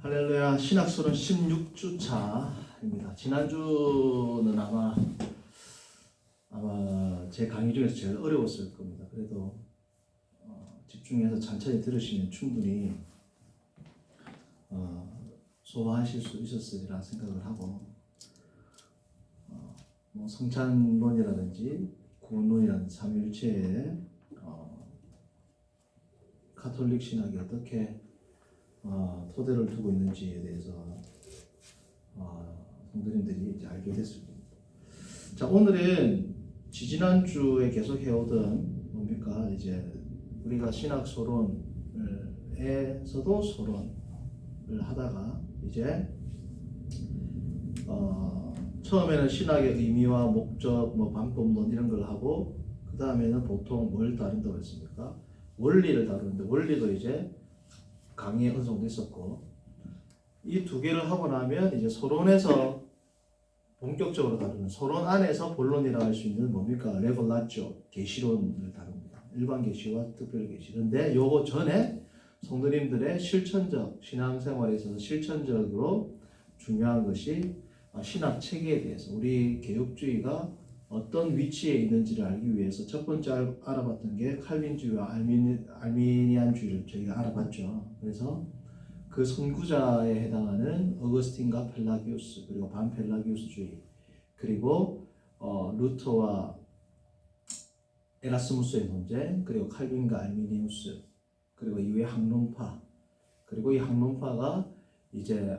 할렐루야 신학설은 16주 차입니다. 지난주는 아마 아마 제 강의 중에서 제일 어려웠을 겁니다. 그래도 어, 집중해서 천천히 들으시면 충분히 어, 소화하실 수 있었으리라 생각을 하고 어, 뭐 성찬론이라든지 구원론이라든지 삼일체의 어, 카톨릭 신학이 어떻게 어, 토대를 두고 있는지에 대해서 어, 성도님들이 이제 알게 됐을 겁니다. 자 오늘은 지지난 주에 계속 해오던 뭡니까 이제 우리가 신학 소론에서도 소론을 하다가 이제 어, 처음에는 신학의 의미와 목적, 뭐 방법론 이런 걸 하고 그 다음에는 보통 뭘 다룬다고 했습니까? 원리를 다루는데 원리도 이제 강의에 어느 정도 있었고 이 두 개를 하고 나면 이제 서론에서 본격적으로 다루는 서론 안에서 본론이라고 할수 있는 뭡니까? 레볼라죠. 계시론을 다룹니다. 일반 계시와 특별 계시. 그런데 요거 전에 성도님들의 실천적 신앙생활에 있어서 실천적으로 중요한 것이 아, 신학 체계에 대해서 우리 개혁주의가 어떤 위치에 있는지를 알기 위해서 첫 번째 알- 알아봤던 게 칼빈주의와 알미니, 알미니안주의를 저희가 알아봤죠. 그래서 그 선구자에 해당하는 어거스틴과 펠라기우스 그리고 반펠라기우스주의 그리고 어, 루터와 에라스무스의 논쟁 그리고 칼빈과 알미니우스 그리고 이후에 학론파 그리고 이 학론파가 이제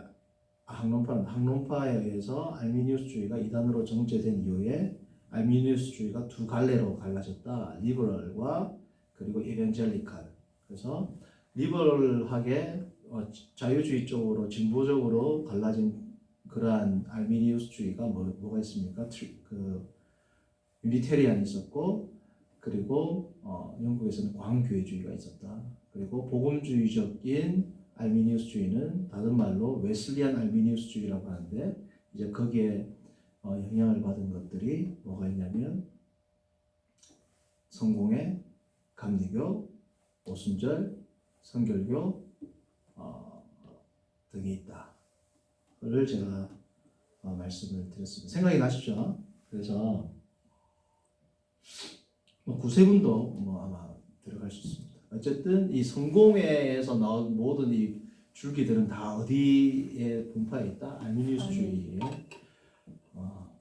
아, 학론파는 학론파에 의해서 알미니우스주의가 이단으로 정제된 이후에 알미니우스주의가 두 갈래로 갈라졌다. 리버럴과 그리고 이벤젤리칼. 그래서 리버럴하게 어, 자유주의 쪽으로 진보적으로 갈라진 그러한 알미니우스주의가 뭐, 뭐가 있습니까? 트리- 그 유니테리안이 있었고 그리고 어, 영국에서는 광교회주의가 있었다. 그리고 복음주의적인 알미니우스주의는 다른 말로 웨슬리안 알미니우스주의라고 하는데 이제 거기에 어, 영향을 받은 것들이 뭐가 있냐면 성공회, 감리교, 오순절, 성결교 어, 등이 있다. 를 제가 어, 말씀을 드렸습니다. 생각이 나시죠? 그래서 뭐 구세군도 뭐 아마 들어갈 수 있습니다. 어쨌든 이 성공회에서 나온 모든 이 줄기들은 다 어디에 분파해 있다? 알미니우스주의에 어,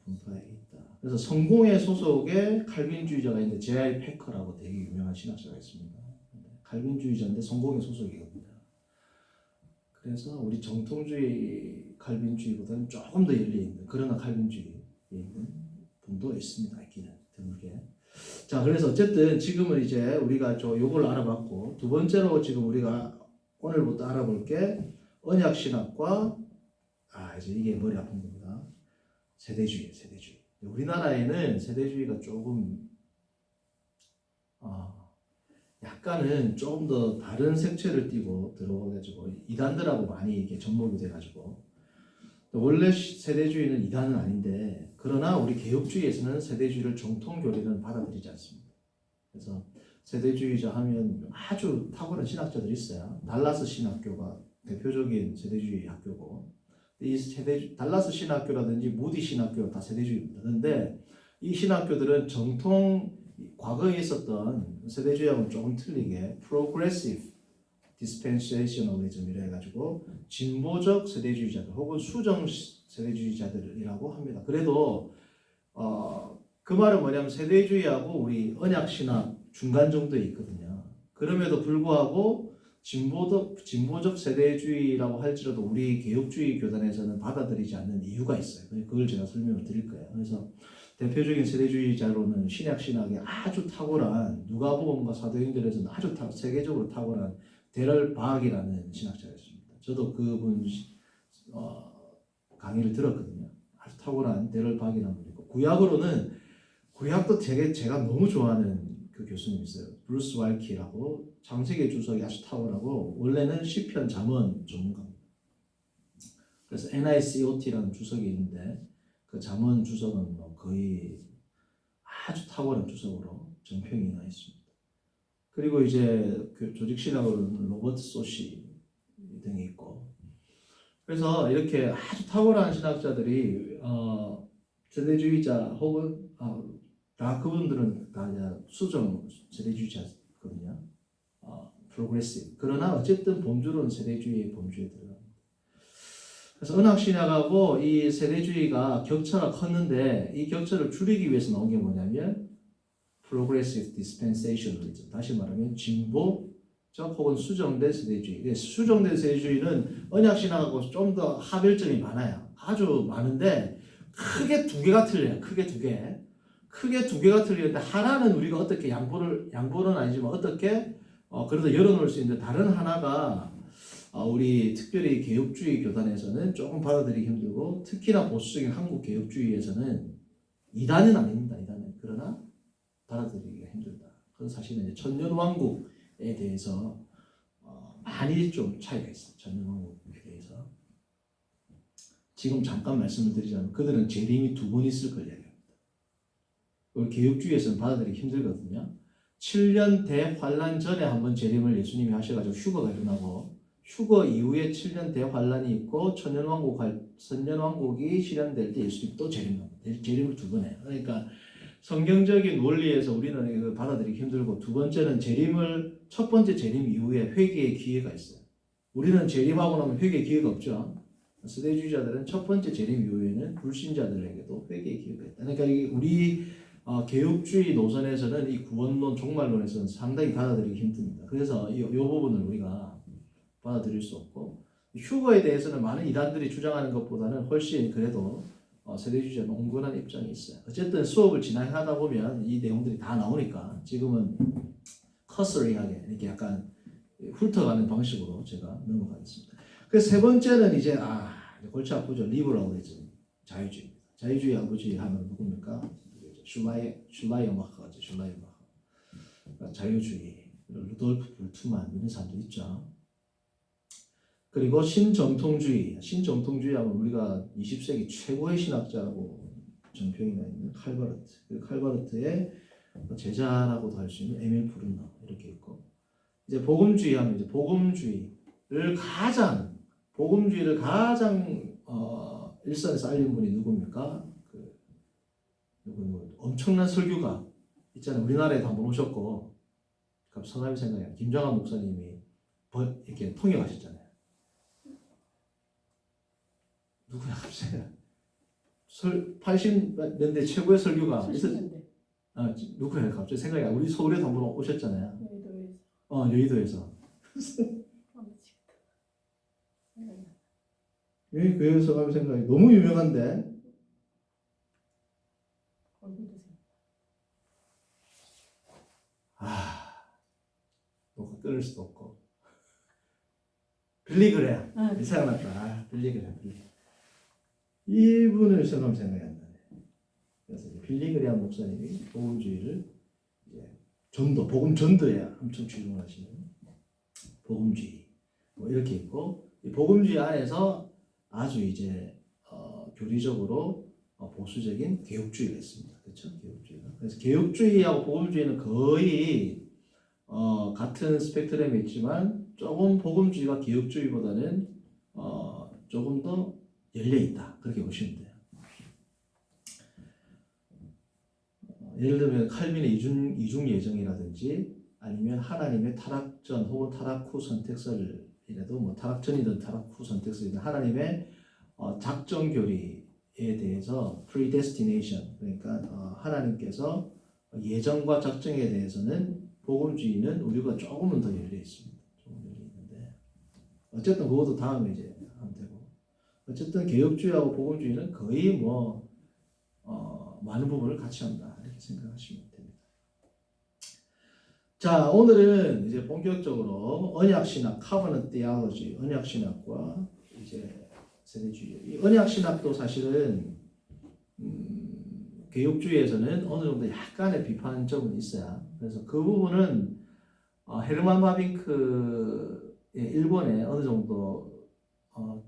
분파해 있다. 그래서 성공회 소속의 칼빈주의자가 있는데 제아이 패커라고 되게 유명한 신학자가 있습니다. 칼빈주의자인데 성공회 소속이거든요. 그래서 우리 정통주의 칼빈주의보다는 조금 더 열려 있는 그러나 칼빈주의에 있는 분도 있습니다. 있기는 드물게. 자, 그래서 어쨌든 지금은 이제 우리가 저 요걸 알아봤고 두 번째로 지금 우리가 오늘부터 알아볼 게 언약 신학과 아 이제 이게 머리 아픈 겁니다. 세대주의, 세대주의. 우리나라에는 세대주의가 조금 아 약간은 조금 더 다른 색채를 띠고 들어가지고 이단들하고 많이 이게 접목이 돼가지고 원래 시- 세대주의는 이단은 아닌데 그러나 우리 개혁주의에서는 세대주의를 정통 교리는 받아들이지 않습니다. 그래서 세대주의자 하면 아주 탁월한 신학자들이 있어요. 달라스 신학교가 대표적인 세대주의 학교고 이 세대 달라스 신학교라든지 무디 신학교 다 세대주의입니다. 그런데 이 신학교들은 정통 과거에 있었던 세대주의하고는 조금 틀리게 progressive dispensationalism이라 해가지고 진보적 세대주의자들 혹은 수정 세대주의자들이라고 합니다. 그래도 어, 그 말은 뭐냐면 세대주의하고 우리 언약 신학 중간 정도에 있거든요. 그럼에도 불구하고 진보적 진보적 세대주의라고 할지라도 우리 개혁주의 교단에서는 받아들이지 않는 이유가 있어요. 그걸 제가 설명을 드릴 거예요. 그래서 대표적인 세대주의자로는 신약 신학에 아주 탁월한 누가복음과 사도행전에서는 아주 탁, 세계적으로 탁월한 데럴 바학이라는 신학자가 있습니다. 저도 그분 어, 강의를 들었거든요. 아주 탁월한 데럴 바학이라는 분이 있고 구약으로는 구약도 되게 제가 너무 좋아하는 그 교수님 있어요. 브루스 왈키라고 주석이 아주 탁월하고 원래는 시편 잠언 전문가입니다. 그래서 NICOT라는 주석이 있는데 그 잠언 주석은 뭐 거의 아주 탁월한 주석으로 정평이 나 있습니다. 그리고 이제 그 조직 신학으로는 로버트 소시 등이 있고 그래서 이렇게 아주 탁월한 신학자들이 어, 세대주의자 혹은 어, 다 그분들은 다 수정 세대주의자거든요. 어, 프로그레시브. 그러나 어쨌든 범주로는 세대주의의 범주에 들어갑니다. 그래서 은학신학하고 이 세대주의가 격차가 컸는데 이 격차를 줄이기 위해서 나온 게 뭐냐면 progressive dispensationalism. 다시 말하면 진보적 혹은 수정된 세대주의. 근데 수정된 세대주의는 언약신학하고 좀 더 하별점이 많아요. 아주 많은데 크게 두 개가 틀려요. 크게 두 개. 크게 두 개가 틀리는데 하나는 우리가 어떻게 양보를 양보는 아니지만 어떻게 어, 그래도 열어놓을 수 있는데 다른 하나가 어, 우리 특별히 개혁주의 교단에서는 조금 받아들이기 힘들고 특히나 보수적인 한국 개혁주의에서는 이단은 아닙니다. 이단은 그러나 받아들이기가 힘들다. 그런 사실은 이제 천년왕국에 대해서 어, 많이 좀 차이가 있어요. 천년왕국에 대해서 지금 잠깐 말씀을 드리자면 그들은 재림이 두 번 있을 걸얘 그걸 개혁주의에서는 받아들이기 힘들거든요. 7년 대환란 전에 한번 재림을 예수님이 하셔가지고 휴거가 일어나고 휴거 이후에 7년 대환란이 있고 천년왕국 천년왕국이 실현될 때 예수님 또 재림합니다. 재림을 두 번 해요. 그러니까 성경적인 원리에서 우리는 이거 받아들이기 힘들고 두 번째는 재림을 첫 번째 재림 이후에 회개의 기회가 있어요. 우리는 재림하고 나면 회개의 기회가 없죠. 세대주의자들은 첫 번째 재림 이후에는 불신자들에게도 회개의 기회가 있다. 그러니까 이 우리 어, 개혁주의 노선에서는 이 구원론 종말론에서는 상당히 받아들이기 힘듭니다. 그래서 이, 이 부분을 우리가 받아들일 수 없고 휴거에 대해서는 많은 이단들이 주장하는 것보다는 훨씬 그래도 어, 세대주의자는 온건한 입장이 있어요. 어쨌든 수업을 진행하다 보면 이 내용들이 다 나오니까 지금은 커서리하게 이렇게 약간 훑어가는 방식으로 제가 넘어가겠습니다. 그세 번째는 이제 아 골치 아프죠 리버럴리즘 자유주의입니다. 자유주의 아버지 하면 누굽니까? 슐라이 슐라이어 마커죠 슐라이어 마커 그러니까 자유주의 루돌프 불투만 이런 사람도 있죠. 그리고 신정통주의 신정통주의 하면 우리가 20세기 최고의 신학자라고 정평이 나 있는 칼바르트 그 칼바르트의 제자라고도 할 수 있는 에밀 브루너 이렇게 있고 이제 복음주의 하면 이제 복음주의를 가장 복음주의를 가장 어, 일선에서 알린 분이 누굽니까? 엄청난 설교가 있잖아요. 우리나라에도 한번 오셨고 그 성함이 생각이. 김정한 목사님이 번- 이렇게 통역하셨잖아요. 누구야 갑자기 설 80년대 최고의 설교가 있었 70년대 아 누구야 갑자기 생각이 안 나. 우리 서울에도 한번 오셨잖아요. 여의도에서 어 여의도에서 아. 여기 그 성함이 생각이 너무 유명한데 얼굴도 생각 아 녹화 끊을 수도 없고. 빌리그레 아이 생각났다 아, 빌리그레 빌리 이분을 성함 생각이 안 나네. 그래서 이제 빌리 그레한 목사님이 복음주의를 이제 전도 복음 전도에 엄청 주중하시는 복음주의. 뭐 이렇게 있고 이 복음주의 안에서 아주 이제 어, 교리적으로 어, 보수적인 개혁주의가 있습니다. 그렇죠? 개혁주의가. 그래서 개혁주의하고 복음주의는 거의 어, 같은 스펙트럼에 있지만 조금 복음주의가 개혁주의보다는 어, 조금 더 열려 있다. 그렇게 보시면 돼요. 어, 예를 들면 칼빈의 이중 이중 예정이라든지 아니면 하나님의 타락 전 혹은 타락 후 선택설이라도 뭐 타락 전이든 타락 후 선택설이든 하나님의 어, 작정 교리에 대해서 predestination 그러니까 어, 하나님께서 예정과 작정에 대해서는 복음주의는 우리가 조금은 더 열려 있습니다. 조금 열려 있는데 어쨌든 그것도 다음에 이제 하면 되고 어쨌든 개혁주의하고 복음주의는 거의 뭐 어, 많은 부분을 같이 한다 이렇게 생각하시면 됩니다. 자 오늘은 이제 본격적으로 언약 신학 카버넌트 디아로지 언약 신학과 이제 세대주의 이 언약 신학도 사실은 음, 개혁주의에서는 어느 정도 약간의 비판점은 있어야 그래서 그 부분은 어, 헤르만 바빙크의 일본에 어느 정도 어,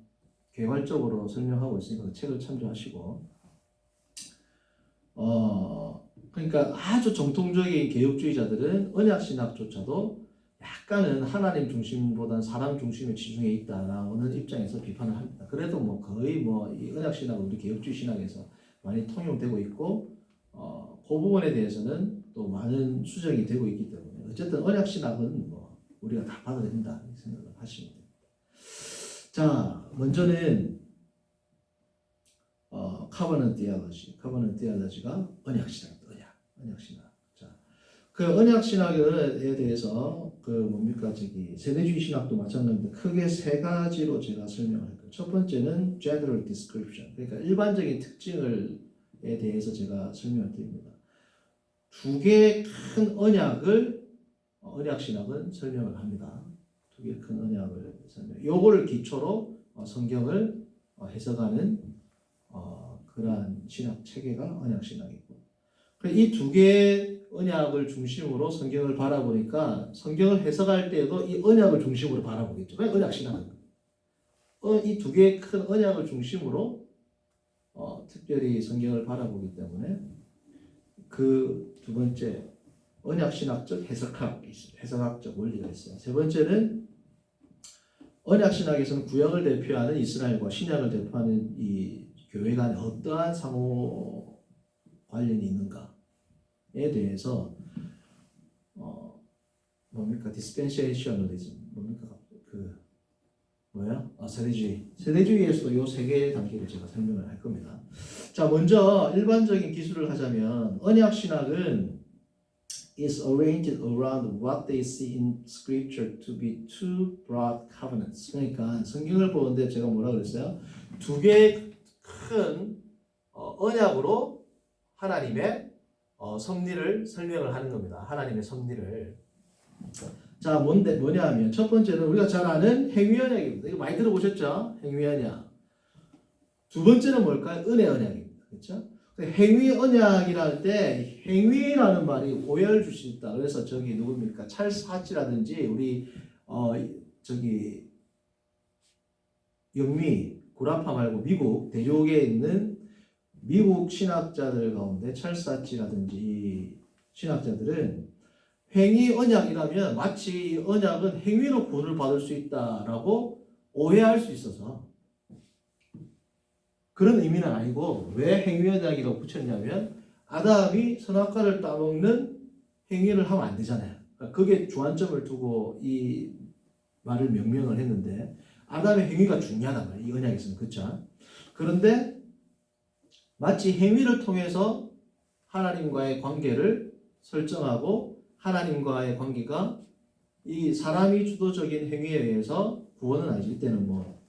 개괄적으로 설명하고 있으니까 그 책을 참조하시고. 어 그러니까 아주 정통적인 개혁주의자들은 언약 신학조차도 약간은 하나님 중심보다는 사람 중심에 치중해 있다라는 입장에서 비판을 합니다. 그래도 뭐 거의 뭐이 언약 신학은 우리 개혁주의 신학에서 많이 통용되고 있고 어, 그 부분에 대해서는 또 많은 수정이 되고 있기 때문에 어쨌든 언약 신학은 뭐 우리가 다 받아들인다 이 생각을 하시면 됩니다. 자, 먼저는 어, 카버넌 디알러지, 카버넌 디알러지가 언약 신학, 언약, 언약 신학. 자, 그 언약 신학에 대해서 그 뭡니까 저기 세대주의 신학도 마찬가지인데 크게 세 가지로 제가 설명을 할 거예요. 첫 번째는 general description, 그러니까 일반적인 특징을에 대해서 제가 설명을 드립니다. 두 개의 큰 언약을 어, 언약 신학은 설명을 합니다. 두 개의 큰 언약을 설명. 요거를 기초로 어, 성경을 어, 해석하는 어, 그러한 신학 체계가 언약 신학이고 이 두 개의 언약을 중심으로 성경을 바라보니까 성경을 해석할 때에도 이 언약을 중심으로 바라보겠죠. 그게 언약 신학은 어, 이두 개의 큰 언약을 중심으로 어, 특별히 성경을 바라보기 때문에 그 두 번째 언약 신학적 해석학 해석학적 원리가 있어요. 세 번째는 언약 신학에서는 구약을 대표하는 이스라엘과 신약을 대표하는 이 교회 간에 어떠한 상호 관련이 있는가에 대해서 어 뭡니까 디스펜세이셔널리즘 뭡니까 그 뭐야 아 세대주의 세대주의에서도 요 세 개의 단계를 제가 설명을 할 겁니다. 자 먼저 일반적인 기술을 하자면 언약 신학은 is arranged around what they see in scripture to be two broad covenants. 그러니까 성경을 보는데 제가 뭐라 그랬어요? 두 개의 큰 어, 언약으로 하나님의 어, 섭리를 설명을 하는 겁니다. 하나님의 섭리를. 자, 뭔데 뭐냐 하면 첫 번째는 우리가 잘 아는 행위 언약입니다. 이거 많이 들어보셨죠? 행위 언약. 두 번째는 뭘까요? 은혜 언약입니다. 그렇죠? 행위 언약이라 할때 행위라는 말이 오해를 줄 수 있다. 그래서 저기 누굽니까? 찰스 하치라든지 우리 어 저기 영미 구라파 말고 미국 대륙에 있는 미국 신학자들 가운데 찰스 하치라든지 신학자들은 행위 언약이라면 마치 이 언약은 행위로 구원을 받을 수 있다라고 오해할 수 있어서 그런 의미는 아니고 왜 행위 언약이라고 붙였냐면 아담이 선악과를 따먹는 행위를 하면 안 되잖아요. 그러니까 그게 주안점을 두고 이 말을 명명을 했는데 아담의 행위가 중요하단 말이에요. 이 언약에서는 그렇죠. 그런데 마치 행위를 통해서 하나님과의 관계를 설정하고 하나님과의 관계가 이 사람이 주도적인 행위에 의해서 구원은 아니지 이때는 뭐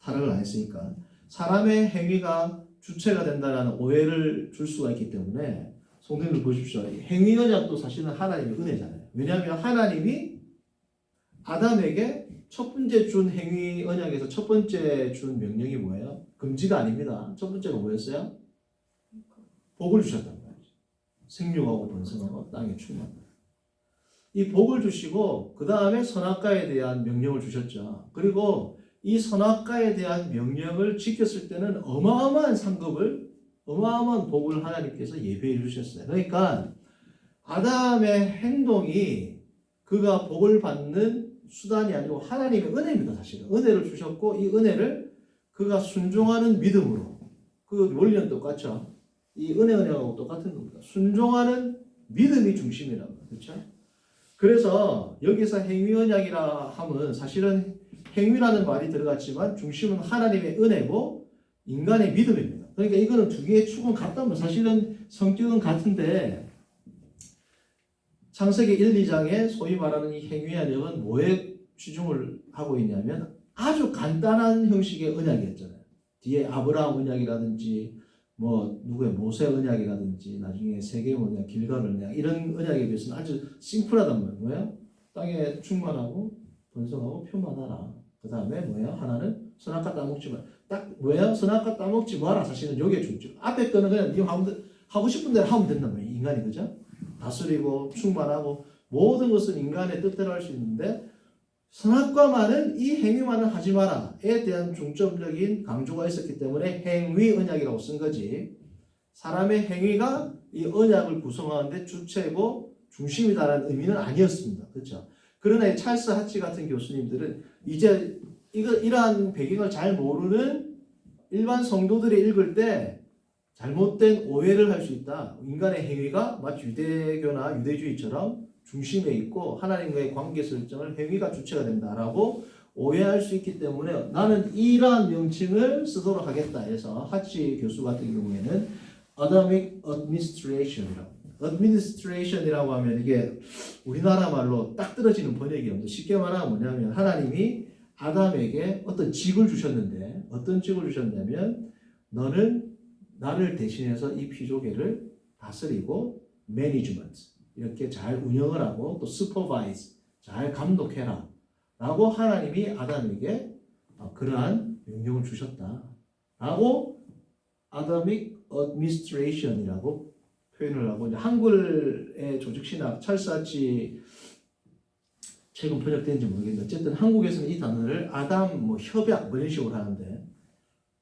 타락을 안 했으니까 사람의 행위가 주체가 된다라는 오해를 줄 수가 있기 때문에 성경을 보십시오. 행위 언약도 사실은 하나님의 은혜잖아요. 왜냐하면 하나님이 아담에게 첫 번째 준 행위 언약에서 첫 번째 준 명령이 뭐예요? 금지가 아닙니다. 첫 번째가 뭐였어요? 복을 주셨단 말이죠. 생육하고 번성하고 땅에 충만하다. 이 복을 주시고 그 다음에 선악과에 대한 명령을 주셨죠. 그리고 이 선악과에 대한 명령을 지켰을 때는 어마어마한 상급을 어마어마한 복을 하나님께서 예배해 주셨어요. 그러니까 아담의 행동이 그가 복을 받는 수단이 아니고 하나님의 은혜입니다. 사실은 은혜를 주셨고 이 은혜를 그가 순종하는 믿음으로 그 원리는 똑같죠. 이 은혜 은혜하고 똑같은 겁니다. 순종하는 믿음이 중심이라고 그렇죠? 그래서 여기서 행위 언약이라 하면 사실은 행위라는 말이 들어갔지만 중심은 하나님의 은혜고 인간의 믿음입니다. 그러니까 이거는 두 개의 축은 같다면 사실은 성격은 같은데 창세기 1, 2장에 소위 말하는 이 행위 언약은 뭐에 치중을 하고 있냐면 아주 간단한 형식의 언약이었잖아요. 뒤에 아브라함 언약이라든지 뭐 누구의 모세 언약이라든지 나중에 세계 언약, 길갈 언약 이런 언약에 비해서는 아주 심플하단 말이에요. 뭐야? 땅에 충만하고 번성하고 표만하라. 그 다음에 뭐야? 하나는 선악과 따먹지 마. 딱 뭐야? 선악과 따먹지 마라. 사실은 여기에 중점. 앞에 거는 그냥 네 하고 싶은 대로 하면 된단 말이에요. 인간이 그죠? 다스리고 충만하고 모든 것은 인간의 뜻대로 할 수 있는데 선악과만은 이 행위만은 하지 마라에 대한 중점적인 강조가 있었기 때문에 행위 언약이라고 쓴 거지. 사람의 행위가 이 언약을 구성하는데 주체고 중심이다라는 의미는 아니었습니다. 그렇죠? 그러나 이 찰스 하치 같은 교수님들은 이제 이거 이러한 배경을 잘 모르는 일반 성도들이 읽을 때 잘못된 오해를 할 수 있다. 인간의 행위가 마치 유대교나 유대주의처럼 중심에 있고 하나님과의 관계 설정을 행위가 주체가 된다라고 오해할 수 있기 때문에 나는 이러한 명칭을 쓰도록 하겠다 해서 하치 교수 같은 경우에는 Adamic Administration이라고 Administration이라고 하면 이게 우리나라 말로 딱 떨어지는 번역이 없는데 쉽게 말하면 뭐냐면 하나님이 아담에게 어떤 직을 주셨는데 어떤 직을 주셨냐면 너는 나를 대신해서 이 피조개를 다스리고 매니지먼트 이렇게 잘 운영을 하고 또 슈퍼바이즈 잘 감독해라 라고 하나님이 아담에게 어, 그러한 명령을 주셨다 라고 아담믹 어드미니스트레이션이라고 표현을 하고 이제 한글의 조직신학 찰스아치 최근 번역된지 모르겠는데 어쨌든 한국에서는 이 단어를 아담 뭐 협약 뭐 이런 식으로 하는데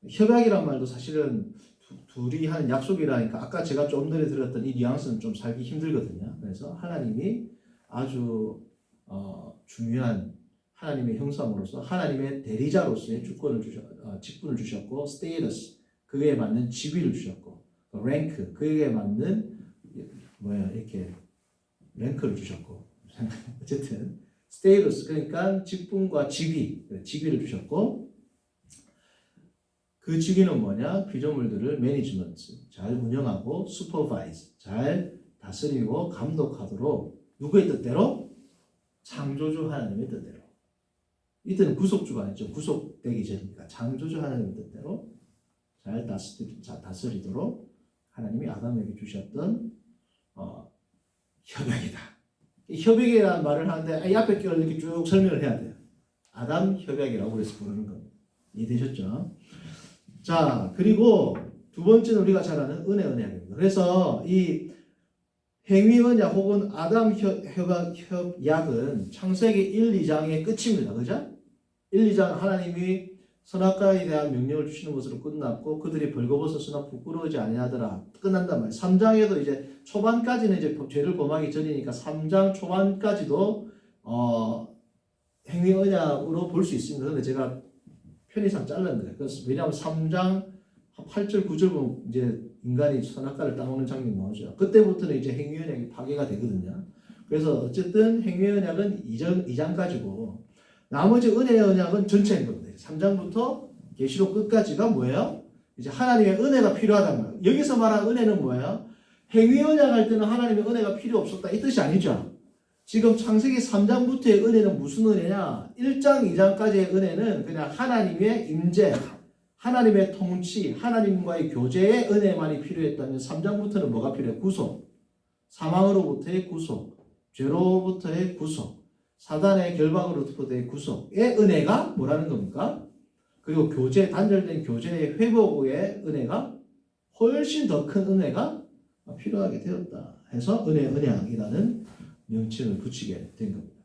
협약이란 말도 사실은 두- 둘이 하는 약속이라니까 아까 제가 좀 전에 들었던 이 뉘앙스는 좀 살기 힘들거든요. 그래서 하나님이 아주 어, 중요한 하나님의 형상으로서 하나님의 대리자로서의 주권을 주셨, 어, 직분을 주셨고 스테이터스 그에 맞는 지위를 주셨고 랭크 그에 맞는 뭐야 이렇게 랭크를 주셨고 어쨌든 스테이터스 그러니까 직분과 직위 직위를 주셨고 그 직위는 뭐냐 피조물들을 매니지먼트 잘 운영하고 슈퍼바이즈 잘 다스리고 감독하도록 누구의 뜻대로 창조주 하나님의 뜻대로 이때는 구속주가 아니죠 구속되기 전이니까 창조주 하나님의 뜻대로 잘 다스리, 자, 다스리도록 하나님이 아담에게 주셨던 어, 협약이다. 이 협약이라는 말을 하는데 이 앞에 걸 이렇게 쭉 설명을 해야 돼요. 아담 협약이라고 그래서 부르는 겁니다. 이해되셨죠? 자, 그리고 두 번째는 우리가 잘 아는 은혜 언약입니다. 그래서 이 행위 언약 혹은 아담 협약은 창세기 1, 2장의 끝입니다. 그죠? 1, 2장 하나님이 선악과에 대한 명령을 주시는 것으로 끝났고 그들이 벌거벗었으나 부끄러워지 아니하더라 끝난단 말이에요. 3장에도 이제 초반까지는 이제 죄를 범하기 전이니까 3장 초반까지도 어, 행위 언약으로 볼 수 있습니다. 근데 제가 편의상 잘랐는데 왜냐하면 3장 8절 9절 보면 이제 인간이 선악과를 따먹는 장면이 나오죠. 그때부터는 이제 행위 언약이 파괴가 되거든요. 그래서 어쨌든 행위 언약은 2장, 2장까지고 나머지 은혜 언약은 전체인 겁니다. 3장부터 계시록 끝까지가 뭐예요? 이제 하나님의 은혜가 필요하단 말이에요. 여기서 말한 은혜는 뭐예요? 행위 언약 할 때는 하나님의 은혜가 필요 없었다 이 뜻이 아니죠. 지금 창세기 3장부터의 은혜는 무슨 은혜냐? 1장, 2장까지의 은혜는 그냥 하나님의 임재, 하나님의 통치, 하나님과의 교제의 은혜만이 필요했다면 3장부터는 뭐가 필요해? 구속. 사망으로부터의 구속, 죄로부터의 구속, 사단의 결박으로부터의 구속의 은혜가 뭐라는 겁니까? 그리고 교제, 단절된 교제의 회복의 은혜가 훨씬 더 큰 은혜가 필요하게 되었다. 해서 은혜, 은혜이라는 명칭을 붙이게 된 겁니다.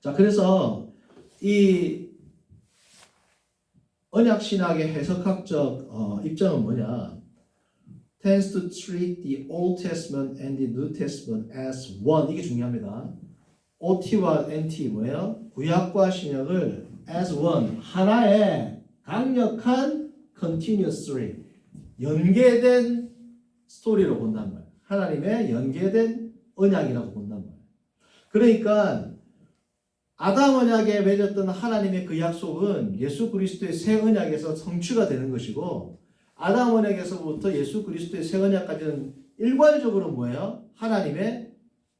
자, 그래서 이 언약 신학의 해석학적 어, 입장은 뭐냐? tends to treat the Old Testament and the New Testament as one. 이게 중요합니다. OT와 NT 뭐예요? 구약과 신약을 as one 하나의 강력한 continuously 연계된 스토리로 본단 말이에요. 하나님의 연계된 언약이라고. 그러니까 아담 언약에 맺었던 하나님의 그 약속은 예수 그리스도의 새 언약에서 성취가 되는 것이고 아담 언약에서부터 예수 그리스도의 새 언약까지는 일괄적으로 뭐예요? 하나님의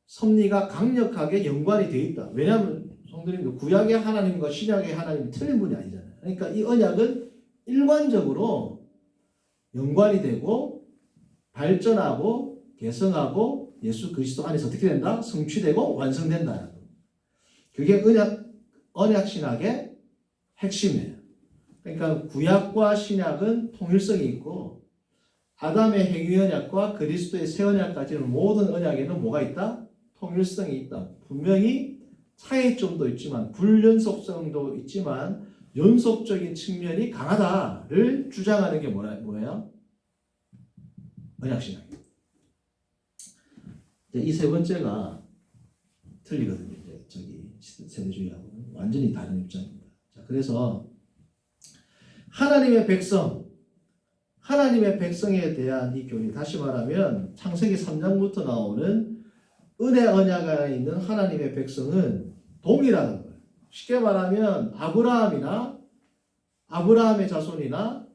섭리가 강력하게 연관이 되어 있다. 왜냐하면 성도님들 구약의 하나님과 신약의 하나님이 틀린 분이 아니잖아요. 그러니까 이 언약은 일관적으로 연관이 되고 발전하고 개성하고 예수 그리스도 안에서 어떻게 된다? 성취되고 완성된다. 그게 언약 언약 신학의 핵심이에요. 그러니까 구약과 신약은 통일성이 있고 아담의 행위 언약과 그리스도의 새 언약까지는 모든 언약에는 뭐가 있다? 통일성이 있다. 분명히 차이점도 있지만 불연속성도 있지만 연속적인 측면이 강하다를 주장하는 게 뭐예요? 언약신학 이 세 번째가 틀리거든요. 이제 저기 세대주의하고는 완전히 다른 입장입니다. 자, 그래서 하나님의 백성, 하나님의 백성에 대한 이 교리, 다시 말하면 창세기 3장부터 나오는 은혜 언약 안에 있는 하나님의 백성은 동일하는 거예요. 쉽게 말하면 아브라함이나 아브라함의 자손이나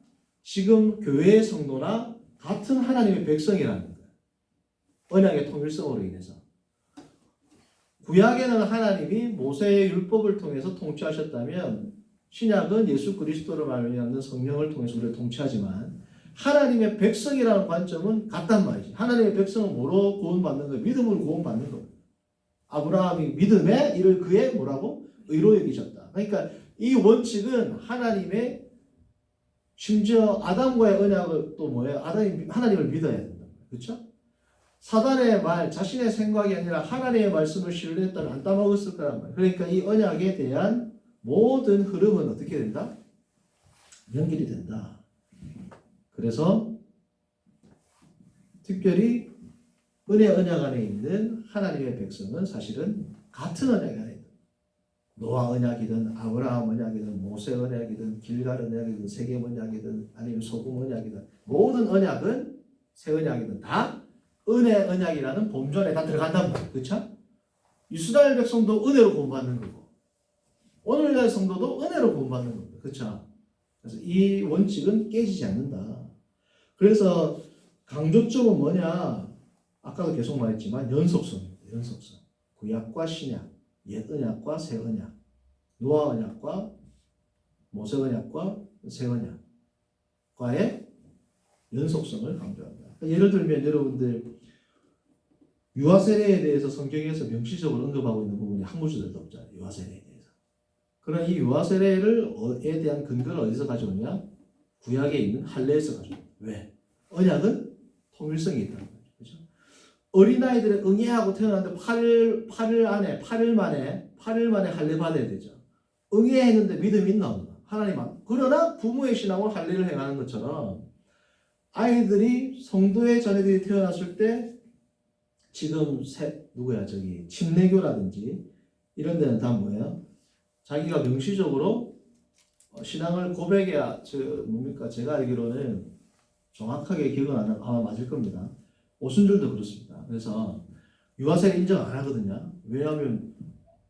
지금 교회의 성도나 같은 하나님의 백성이라는 거예요. 언약의 통일성으로 인해서. 구약에는 하나님이 모세의 율법을 통해서 통치하셨다면 신약은 예수 그리스도를 말미암는 성령을 통해서 우리를 통치하지만 하나님의 백성이라는 관점은 같단 말이지. 하나님의 백성은 뭐로 구원받는 거예요? 믿음으로 구원받는 거예요. 아브라함이 믿음에 이를 그의 뭐라고? 의로 여기셨다. 그러니까 이 원칙은 하나님의 심지어 아담과의 언약을 또 뭐예요? 아담이 하나님을 믿어야 된다. 그렇죠? 사단의 말, 자신의 생각이 아니라 하나님의 말씀을 신뢰했다면 안 따먹었을 거란 말이에요. 그러니까 이 언약에 대한 모든 흐름은 어떻게 된다? 연결이 된다. 그래서 특별히 은혜 언약 안에 있는 하나님의 백성은 사실은 같은 언약 안에 있다. 노아 언약이든 아브라함 언약이든 모세 언약이든 길갈 언약이든 세겜 언약이든 아니면 소금 언약이든 모든 언약은 새 언약이든 다 은혜 언약이라는 범전에 다 들어간단 말이에요. 그렇죠? 이스라엘 백성도 은혜로 구원받는 거고 오늘날 성도도 은혜로 구원받는 겁니다. 그렇죠? 그래서 이 원칙은 깨지지 않는다. 그래서 강조점은 뭐냐? 아까도 계속 말했지만 연속성입니다. 연속성. 구약과 신약, 옛 언약과 새 언약, 노아 언약과 모세 언약과 새 언약과의 연속성을 강조한다. 예를 들면 여러분들 유아 세례에 대해서 성경에서 명시적으로 언급하고 있는 부분이 한 구절도 없잖아요. 유아 세례에 대해서. 그런 이 유아 세례를 에 대한 근거를 어디서 가져오냐? 구약에 있는 할례에서 가져옵니다. 왜? 언약은 통일성이 있다는 거죠. 그렇죠? 어린아이들은 응애하고 태어났는데 8일, 8일 안에, 8일 만에, 8일 만에 할례 받아야 되죠. 응애했는데 믿음이 있나? 하나님 앞. 그러나 부모의 신앙으로 할례를 행하는 것처럼 아이들이 성도의 자녀들이 태어났을 때 지금 새, 누구야 저기 침례교라든지 이런 데는 다 뭐예요? 자기가 명시적으로 어, 신앙을 고백해야 저 뭡니까 제가 알기로는 정확하게 기억은 안 나- 아마 맞을 겁니다. 오순절도 그렇습니다. 그래서 유아세를 인정 안 하거든요. 왜냐하면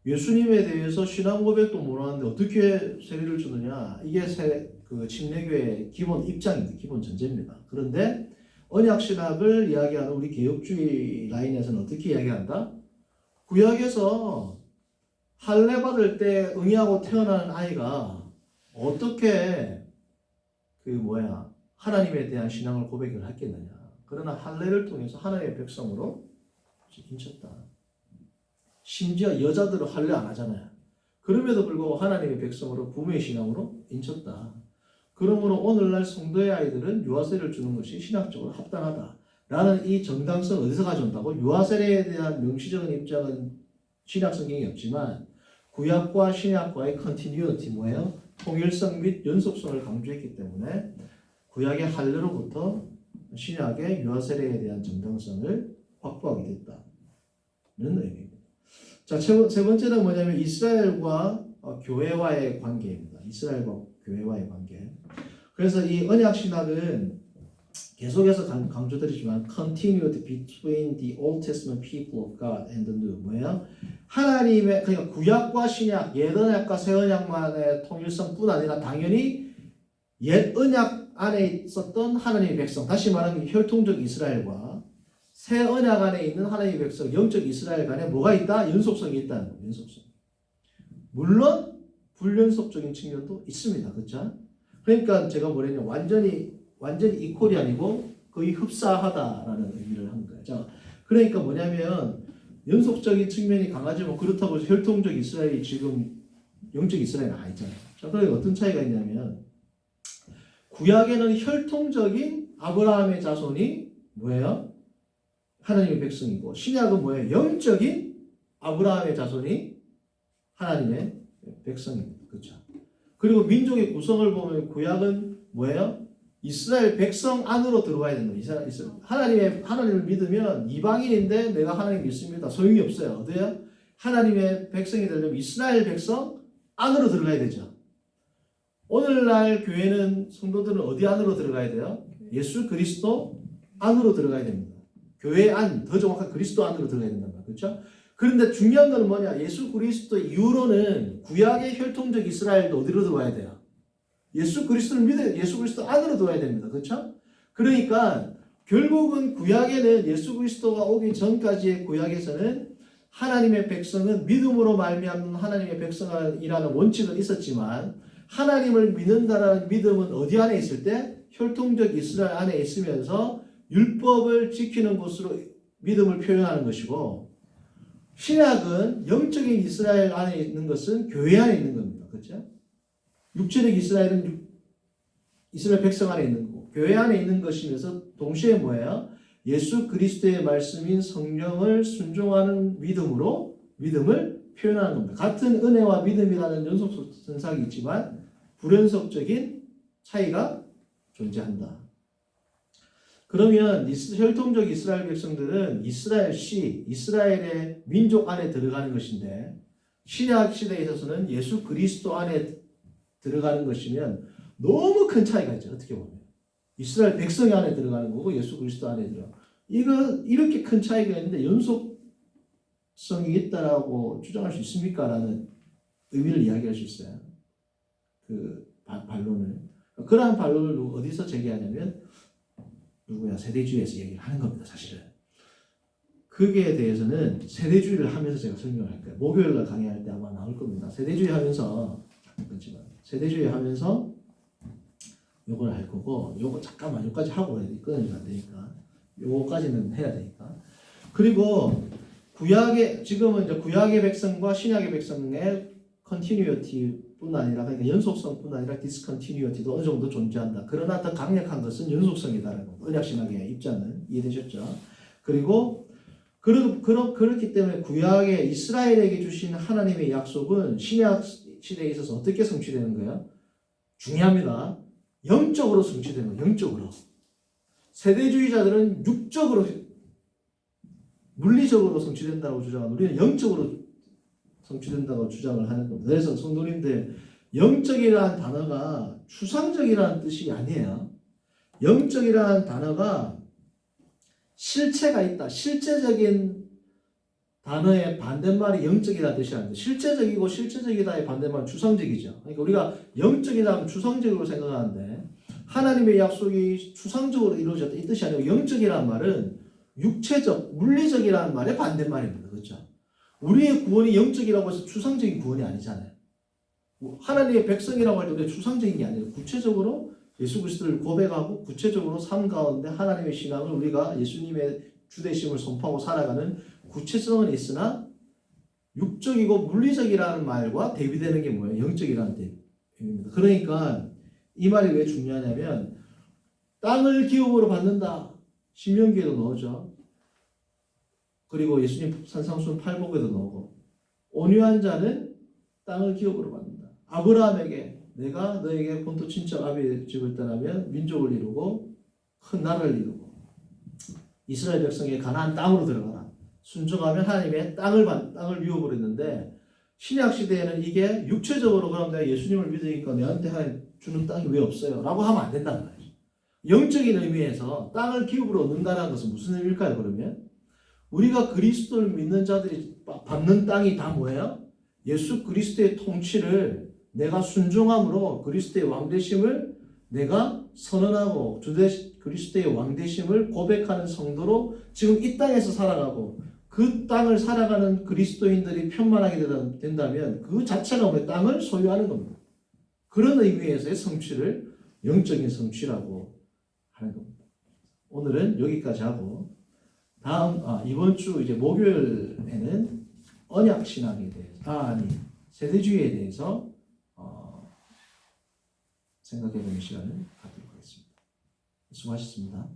예수님에 대해서 신앙 고백도 못 하는데 어떻게 세례를 주느냐 이게 세, 그 침례교의 기본 입장입니다. 기본 전제입니다. 그런데 언약 신학을 이야기하는 우리 개혁주의 라인에서는 어떻게 이야기한다? 구약에서 할례 받을 때 응의하고 태어나는 아이가 어떻게 그 뭐야 하나님에 대한 신앙을 고백을 했겠느냐? 그러나 할례를 통해서 하나님의 백성으로 인쳤다. 심지어 여자들은 할례 안 하잖아요. 그럼에도 불구하고 하나님의 백성으로 부모의 신앙으로 인쳤다. 그러므로 오늘날 성도의 아이들은 유아세를 주는 것이 신학적으로 합당하다 라는 이 정당성 어디서 가져온다고? 유아세에 대한 명시적인 입장은 신약 성경이 없지만 구약과 신약과의 컨티뉴어티 뭐예요? 통일성 및 연속성을 강조했기 때문에 구약의 할례로부터 신약의 유아세례에 대한 정당성을 확보하게 됐다는 의미입니다. 자, 세, 세 번째는 뭐냐면 이스라엘과 어, 교회와의 관계입니다. 이스라엘과 교회와의 관계. 그래서 이 언약 신학은 계속해서 강- 강조드리지만 continued between the Old Testament people of God and the New 뭐예요? 하나님의 그러니까 구약과 신약, 옛 언약과 새 언약만의 통일성뿐 아니라 당연히 옛 언약 안에 있었던 하나님의 백성, 다시 말하면 혈통적 이스라엘과 새 언약 안에 있는 하나님의 백성, 영적 이스라엘 간에 뭐가 있다? 연속성이 있다는 거예요. 연속성. 물론 불연속적인 측면도 있습니다. 그렇죠? 그러니까 제가 뭐랬냐 완전히 완전히 이퀄이 아니고 거의 흡사하다라는 의미를 한 거예요. 자, 그러니까 뭐냐면 연속적인 측면이 강하지만 그렇다고 해서 혈통적 이스라엘이 지금 영적 이스라엘은 아니잖아요. 자, 그러니까 어떤 차이가 있냐면 구약에는 혈통적인 아브라함의 자손이 뭐예요? 하나님의 백성이고 신약은 뭐예요? 영적인 아브라함의 자손이 하나님의 백성입니다. 그렇죠? 그리고 민족의 구성을 보면 구약은 뭐예요? 이스라엘 백성 안으로 들어와야 된다. 이스라엘, 이스라엘. 하나님의 하나님을 믿으면 이방인인데 내가 하나님 믿습니다. 소용이 없어요. 어디야? 하나님의 백성이 되려면 이스라엘 백성 안으로 들어가야 되죠. 오늘날 교회는 성도들은 어디 안으로 들어가야 돼요? 예수 그리스도 안으로 들어가야 됩니다. 교회 안, 더 정확한 그리스도 안으로 들어가야 말이에요. 그렇죠? 그런데 중요한 건 뭐냐? 예수 그리스도 이후로는 구약의 혈통적 이스라엘도 어디로 들어와야 돼요? 예수 그리스도를 믿어 예수 그리스도 안으로 들어와야 됩니다. 그렇죠? 그러니까 결국은 구약에는 예수 그리스도가 오기 전까지의 구약에서는 하나님의 백성은 믿음으로 말미암는 하나님의 백성이라는 원칙은 있었지만 하나님을 믿는다라는 믿음은 어디 안에 있을 때 혈통적 이스라엘 안에 있으면서 율법을 지키는 것으로 믿음을 표현하는 것이고 신약은 영적인 이스라엘 안에 있는 것은 교회 안에 있는 겁니다. 그렇죠? 육체적 이스라엘은 육- 이스라엘 백성 안에 있는 거고 교회 안에 있는 것이면서 동시에 뭐예요? 예수 그리스도의 말씀인 성령을 순종하는 믿음으로 믿음을 표현하는 겁니다. 같은 은혜와 믿음이라는 연속 선상이 있지만 불연속적인 차이가 존재한다. 그러면 혈통적 이스라엘 백성들은 이스라엘 시, 이스라엘의 민족 안에 들어가는 것인데 신약 시대에 있어서는 예수 그리스도 안에 들어가는 것이면 너무 큰 차이가 있죠. 어떻게 보면. 이스라엘 백성이 안에 들어가는 거고 예수 그리스도 안에 들어. 이거 이렇게 큰 차이가 있는데 연속성이 있다라고 주장할 수 있습니까?라는 의미를 이야기할 수 있어요. 그 바- 반론을. 그러한 반론을 누- 어디서 제기하냐면 누구야 세대주의에서 얘기를 하는 겁니다. 사실은. 그게 대해서는 세대주의를 하면서 제가 설명을 할 거예요. 목요일 날 강의할 때 아마 나올 겁니다. 세대주의 하면서 잠깐만 세대주의 하면서 요걸 할 거고 요거 잠깐만 요까지 하고. 끊어지면 안 되니까. 요거까지는 해야 되니까. 그리고 구약의 지금은 이제 구약의 백성과 신약의 백성의 컨티뉴어티 뿐 아니라 그러니까 연속성뿐 아니라 디스컨티뉴어티도 어느 정도 존재한다. 그러나 더 강력한 것은 연속성이다라는 거. 언약 신학의 입장은 이해되셨죠? 그리고 그러, 그러, 그렇기 때문에 구약의 이스라엘에게 주신 하나님의 약속은 신약 시대에 있어서 어떻게 성취되는 거예요? 중요합니다. 영적으로 성취되는 거예요. 영적으로. 세대주의자들은 육적으로 물리적으로 성취된다고 주장하고 우리는 영적으로 성취된다고 주장을 하는 겁니다. 그래서 성도님들 영적이라는 단어가 추상적이라는 뜻이 아니에요. 영적이라는 단어가 실체가 있다. 실제적인 단어의 반대말이 영적이라는 뜻이 아닌데 실제적이고 실제적이다의 반대말은 추상적이죠. 그러니까 우리가 영적이다 하면 추상적으로 생각하는데 하나님의 약속이 추상적으로 이루어졌다 이 뜻이 아니고 영적이라는 말은 육체적, 물리적이라는 말의 반대말입니다. 그렇죠? 우리의 구원이 영적이라고 해서 추상적인 구원이 아니잖아요. 뭐 하나님의 백성이라고 할 때 우리가 추상적인 게 아니라 구체적으로 예수 그리스도를 고백하고 구체적으로 삶 가운데 하나님의 신앙을 우리가 예수님의 주대심을 선포하고 살아가는 구체성은 있으나 육적이고 물리적이라는 말과 대비되는 게 뭐예요? 영적이라는 대비입니다. 그러니까 이 말이 왜 중요하냐면 땅을 기업으로 받는다. 신명기에도 나오죠. 그리고 예수님 산상순 팔복에도 나오고 온유한 자는 땅을 기업으로 받는다. 아브라함에게 내가 너에게 본토 친척 아비의 집을 떠나면 민족을 이루고 큰 나라를 이루고 이스라엘 백성의 가나안 땅으로 들어가라. 순종하면 하나님의 땅을 받, 땅을 유업으로 했는데 신약 시대에는 이게 육체적으로 그럼 내가 예수님을 믿으니까 내한테 주는 땅이 왜 없어요? 라고 하면 안 된다는 거예요. 영적인 의미에서 땅을 기업으로 얻는다는 것은 무슨 의미일까요, 그러면? 우리가 그리스도를 믿는 자들이 바- 받는 땅이 다 뭐예요? 예수 그리스도의 통치를 내가 순종함으로 그리스도의 왕되심을 내가 선언하고 주대 그리스도의 왕되심을 고백하는 성도로 지금 이 땅에서 살아가고 그 땅을 살아가는 그리스도인들이 편만하게 된다면 그 자체가 왜 땅을 소유하는 겁니다. 그런 의미에서의 성취를 영적인 성취라고 하는 겁니다. 오늘은 여기까지 하고 다음 아, 이번 주 이제 목요일에는 언약 신학에 대해서 아 아니 세대주의에 대해서 어, 생각해보는 시간을 갖도록 하겠습니다. 수고하셨습니다.